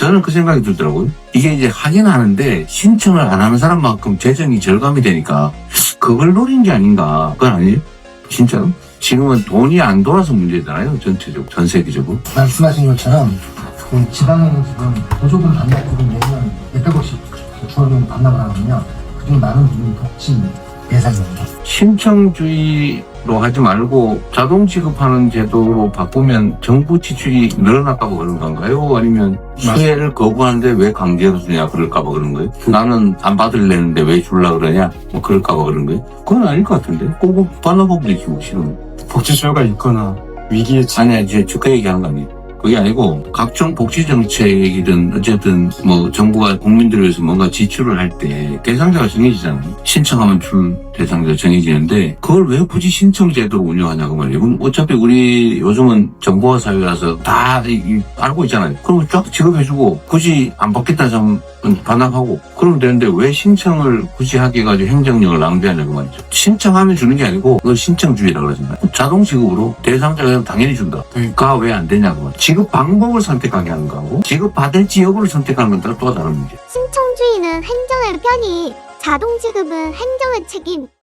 저는 그 생각이 들더라고요. 이게 이제 하긴 하는데 신청을 안 하는 사람만큼 재정이 절감이 되니까 그걸 노린 게 아닌가. 그건 아니에요? 진짜로? 지금은 돈이 안 돌아서 문제잖아요. 전체적으로, 전 세계적으로. 말씀하신 것처럼 그 지방에는 지금 보조금 반납금은 매년 몇백 억씩 주어진 반납을 하거든요. 그중에 많은 부분이 복지 예산입니다. 신청주의 로 하지 말고 자동 지급하는 제도로 바꾸면 정부 지출이 늘어날까봐 그런 건가요? 아니면 수혜를 거부하는데 왜 강제로 주냐 그럴까봐 그런 거예요? 나는 안 받을래는데 왜 줄라 그러냐? 뭐 그럴까봐 그런 거예요? 그건 아닐 것 같은데? 꼭 받아보면 되지 뭐 싫으면. 복지 수요가 있거나 위기에 처 아니야 이제 주가 얘기하는 거 아니에요. 그게 아니고 각종 복지 정책이든 어쨌든 뭐 정부가 국민들을 위해서 뭔가 지출을 할 때 대상자가 정해지잖아요. 신청하면 줄 대상자가 정해지는데 그걸 왜 굳이 신청 제도로 운영하냐고 말이에요. 그럼 어차피 우리 요즘은 정보화 사회라서 다 알고 있잖아요. 그러면 쫙 지급해주고 굳이 안 받겠다는 사람은 반납하고 그러면 되는데 왜 신청을 굳이 하게 해가지고 행정력을 낭비하냐고 말이죠. 신청하면 주는 게 아니고 그걸 신청주의라고 그러잖아요. 자동 지급으로 대상자가 당연히 준다. 네. 가왜안 되냐고 말이죠. 지급 방법을 선택하게 하는 거하고 지급 받을 지역을 선택하는 건또 다른 문제. 신청주의는 행정의 편이, 자동 지급은 행정의 책임.